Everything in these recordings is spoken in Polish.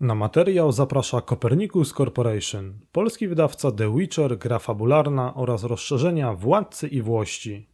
Na materiał zaprasza Copernicus Corporation, polski wydawca The Witcher, gra fabularna oraz rozszerzenia Władcy i Włości.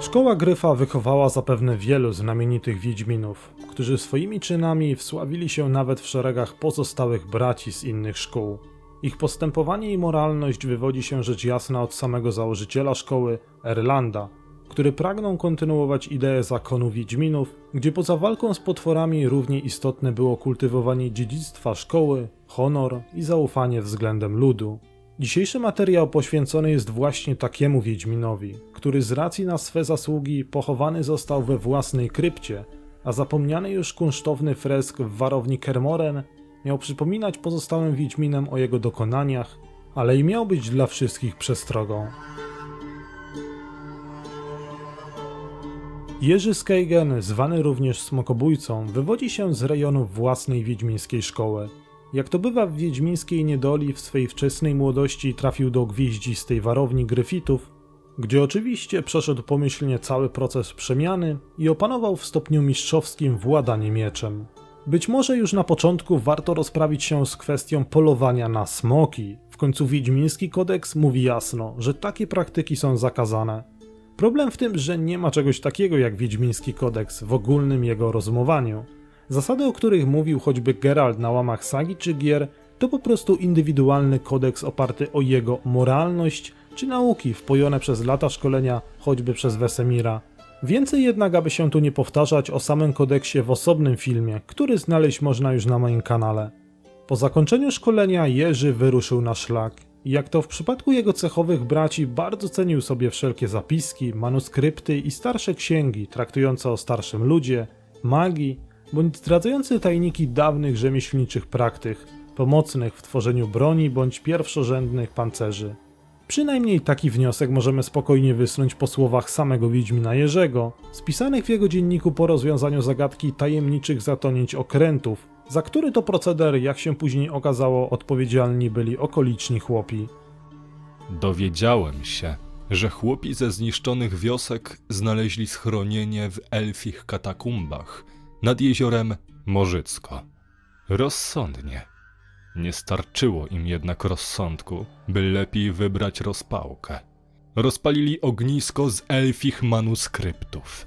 Szkoła Gryfa wychowała zapewne wielu znamienitych Wiedźminów, którzy swoimi czynami wsławili się nawet w szeregach pozostałych braci z innych szkół. Ich postępowanie i moralność wywodzi się rzecz jasna od samego założyciela szkoły, Erlanda, który pragnął kontynuować ideę zakonu Wiedźminów, gdzie poza walką z potworami równie istotne było kultywowanie dziedzictwa szkoły, honor i zaufanie względem ludu. Dzisiejszy materiał poświęcony jest właśnie takiemu Wiedźminowi, który z racji na swe zasługi pochowany został we własnej krypcie, a zapomniany już kunsztowny fresk w warowni Kermoren miał przypominać pozostałym Wiedźminem o jego dokonaniach, ale i miał być dla wszystkich przestrogą. Jerzy Skeigen, zwany również Smokobójcą, wywodzi się z rejonów własnej wiedźmińskiej szkoły. Jak to bywa w wiedźmińskiej niedoli, w swej wczesnej młodości trafił do gwieździstej warowni Gryfitów, gdzie oczywiście przeszedł pomyślnie cały proces przemiany i opanował w stopniu mistrzowskim władanie mieczem. Być może już na początku warto rozprawić się z kwestią polowania na smoki. W końcu Wiedźmiński kodeks mówi jasno, że takie praktyki są zakazane. Problem w tym, że nie ma czegoś takiego jak Wiedźmiński kodeks w ogólnym jego rozumowaniu. Zasady, o których mówił choćby Geralt na łamach sagi czy gier, to po prostu indywidualny kodeks oparty o jego moralność czy nauki wpojone przez lata szkolenia choćby przez Wesemira. Więcej jednak, aby się tu nie powtarzać o samym kodeksie w osobnym filmie, który znaleźć można już na moim kanale. Po zakończeniu szkolenia Jerzy wyruszył na szlak. Jak to w przypadku jego cechowych braci, bardzo cenił sobie wszelkie zapiski, manuskrypty i starsze księgi traktujące o starszym ludzie, magii, bądź zdradzające tajniki dawnych rzemieślniczych praktyk, pomocnych w tworzeniu broni bądź pierwszorzędnych pancerzy. Przynajmniej taki wniosek możemy spokojnie wysnuć po słowach samego Wiedźmina Jerzego, spisanych w jego dzienniku po rozwiązaniu zagadki tajemniczych zatonięć okrętów, za który to proceder, jak się później okazało, odpowiedzialni byli okoliczni chłopi. Dowiedziałem się, że chłopi ze zniszczonych wiosek znaleźli schronienie w elfich katakumbach nad jeziorem Morzycko. Rozsądnie. Nie starczyło im jednak rozsądku, by lepiej wybrać rozpałkę. Rozpalili ognisko z elfich manuskryptów.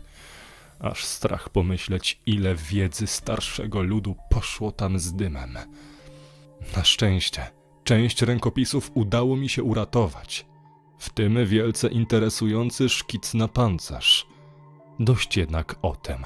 Aż strach pomyśleć, ile wiedzy starszego ludu poszło tam z dymem. Na szczęście, część rękopisów udało mi się uratować, w tym wielce interesujący szkic na pancerz. Dość jednak o tym.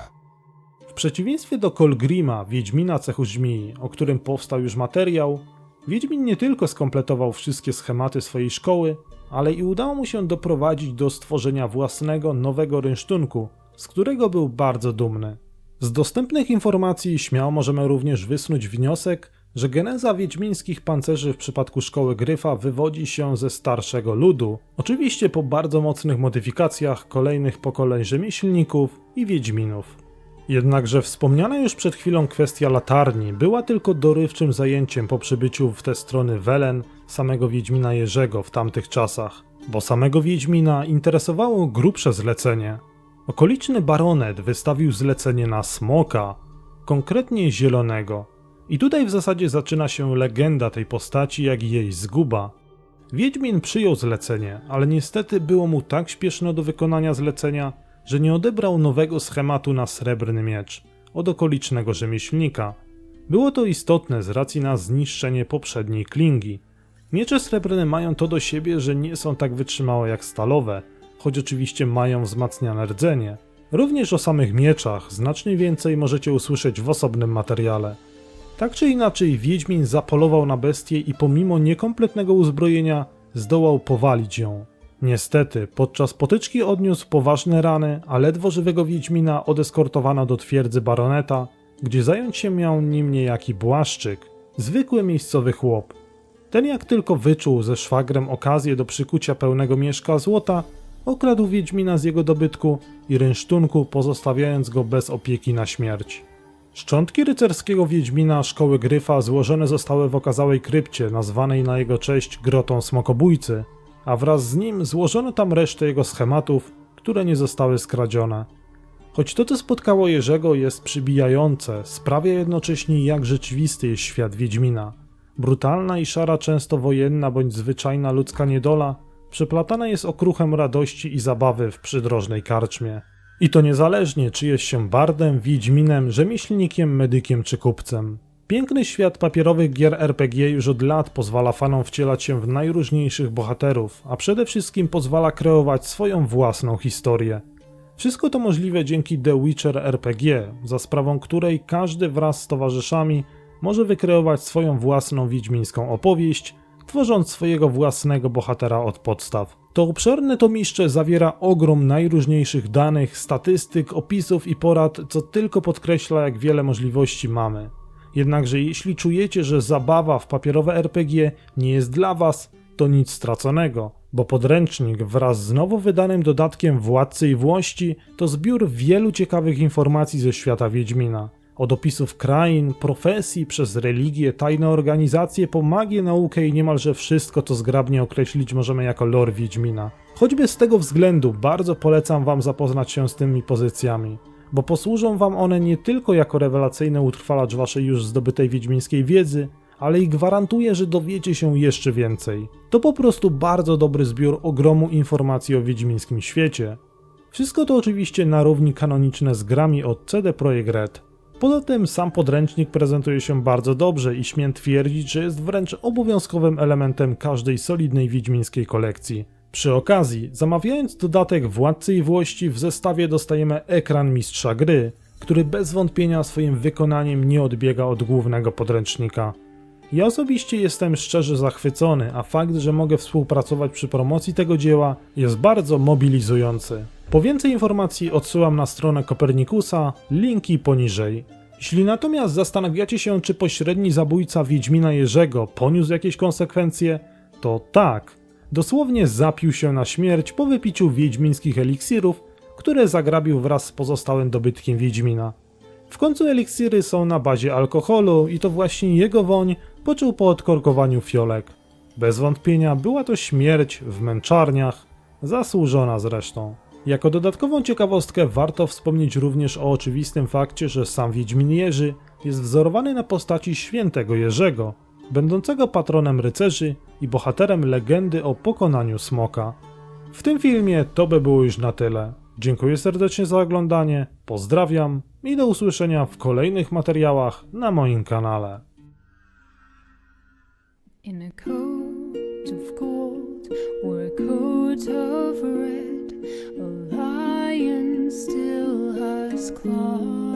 Przeciwieństwie do Kolgrima, Wiedźmina cechu żmii, o którym powstał już materiał, Wiedźmin nie tylko skompletował wszystkie schematy swojej szkoły, ale i udało mu się doprowadzić do stworzenia własnego nowego rynsztunku, z którego był bardzo dumny. Z dostępnych informacji śmiało możemy również wysnuć wniosek, że geneza wiedźmińskich pancerzy w przypadku szkoły Gryfa wywodzi się ze starszego ludu, oczywiście po bardzo mocnych modyfikacjach kolejnych pokoleń rzemieślników i wiedźminów. Jednakże wspomniana już przed chwilą kwestia latarni była tylko dorywczym zajęciem po przybyciu w te strony Welen samego Wiedźmina Jerzego w tamtych czasach, bo samego Wiedźmina interesowało grubsze zlecenie. Okoliczny baronet wystawił zlecenie na smoka, konkretnie zielonego. I tutaj w zasadzie zaczyna się legenda tej postaci, jak i jej zguba. Wiedźmin przyjął zlecenie, ale niestety było mu tak śpieszno do wykonania zlecenia, że nie odebrał nowego schematu na srebrny miecz od okolicznego rzemieślnika. Było to istotne z racji na zniszczenie poprzedniej klingi. Miecze srebrne mają to do siebie, że nie są tak wytrzymałe jak stalowe, choć oczywiście mają wzmacniane rdzenie. Również o samych mieczach znacznie więcej możecie usłyszeć w osobnym materiale. Tak czy inaczej, Wiedźmin zapolował na bestię i pomimo niekompletnego uzbrojenia zdołał powalić ją. Niestety, podczas potyczki odniósł poważne rany, a ledwo żywego Wiedźmina odeskortowano do twierdzy baroneta, gdzie zająć się miał nim niejaki Błaszczyk, zwykły miejscowy chłop. Ten jak tylko wyczuł ze szwagrem okazję do przykucia pełnego mieszka złota, okradł Wiedźmina z jego dobytku i rynsztunku, pozostawiając go bez opieki na śmierć. Szczątki rycerskiego Wiedźmina Szkoły Gryfa złożone zostały w okazałej krypcie, nazwanej na jego cześć Grotą Smokobójcy, a wraz z nim złożono tam resztę jego schematów, które nie zostały skradzione. Choć to, co spotkało Jerzego, jest przybijające, sprawia jednocześnie, jak rzeczywisty jest świat Wiedźmina. Brutalna i szara, często wojenna bądź zwyczajna ludzka niedola przeplatana jest okruchem radości i zabawy w przydrożnej karczmie. I to niezależnie, czy jest się bardem, wiedźminem, rzemieślnikiem, medykiem czy kupcem. Piękny świat papierowych gier RPG już od lat pozwala fanom wcielać się w najróżniejszych bohaterów, a przede wszystkim pozwala kreować swoją własną historię. Wszystko to możliwe dzięki The Witcher RPG, za sprawą której każdy wraz z towarzyszami może wykreować swoją własną wiedźmińską opowieść, tworząc swojego własnego bohatera od podstaw. To obszerne tomiszcze zawiera ogrom najróżniejszych danych, statystyk, opisów i porad, co tylko podkreśla, jak wiele możliwości mamy. Jednakże jeśli czujecie, że zabawa w papierowe RPG nie jest dla Was, to nic straconego, bo podręcznik wraz z nowo wydanym dodatkiem Władcy i Włości to zbiór wielu ciekawych informacji ze świata Wiedźmina. Od opisów krain, profesji, przez religię, tajne organizacje, po magię, naukę i niemalże wszystko, co zgrabnie określić możemy jako lore Wiedźmina. Choćby z tego względu bardzo polecam Wam zapoznać się z tymi pozycjami, bo posłużą Wam one nie tylko jako rewelacyjny utrwalacz Waszej już zdobytej wiedźmińskiej wiedzy, ale i gwarantuję, że dowiecie się jeszcze więcej. To po prostu bardzo dobry zbiór ogromu informacji o wiedźmińskim świecie. Wszystko to oczywiście na równi kanoniczne z grami od CD Projekt Red. Poza tym sam podręcznik prezentuje się bardzo dobrze i śmiem twierdzić, że jest wręcz obowiązkowym elementem każdej solidnej wiedźmińskiej kolekcji. Przy okazji, zamawiając dodatek Władcy i Włości w zestawie dostajemy ekran mistrza gry, który bez wątpienia swoim wykonaniem nie odbiega od głównego podręcznika. Ja osobiście jestem szczerze zachwycony, a fakt, że mogę współpracować przy promocji tego dzieła jest bardzo mobilizujący. Po więcej informacji odsyłam na stronę Kopernikusa, linki poniżej. Jeśli natomiast zastanawiacie się, czy pośredni zabójca Wiedźmina Jerzego poniósł jakieś konsekwencje, to tak. Dosłownie zapił się na śmierć po wypiciu wiedźmińskich eliksirów, które zagrabił wraz z pozostałym dobytkiem Wiedźmina. W końcu eliksiry są na bazie alkoholu i to właśnie jego woń poczuł po odkorkowaniu fiolek. Bez wątpienia była to śmierć w męczarniach, zasłużona zresztą. Jako dodatkową ciekawostkę warto wspomnieć również o oczywistym fakcie, że sam Wiedźmin Jerzy jest wzorowany na postaci świętego Jerzego, będącego patronem rycerzy i bohaterem legendy o pokonaniu smoka. W tym filmie to by było już na tyle. Dziękuję serdecznie za oglądanie, pozdrawiam i do usłyszenia w kolejnych materiałach na moim kanale. In a coat of gold or a coat of red, a lion still has claws,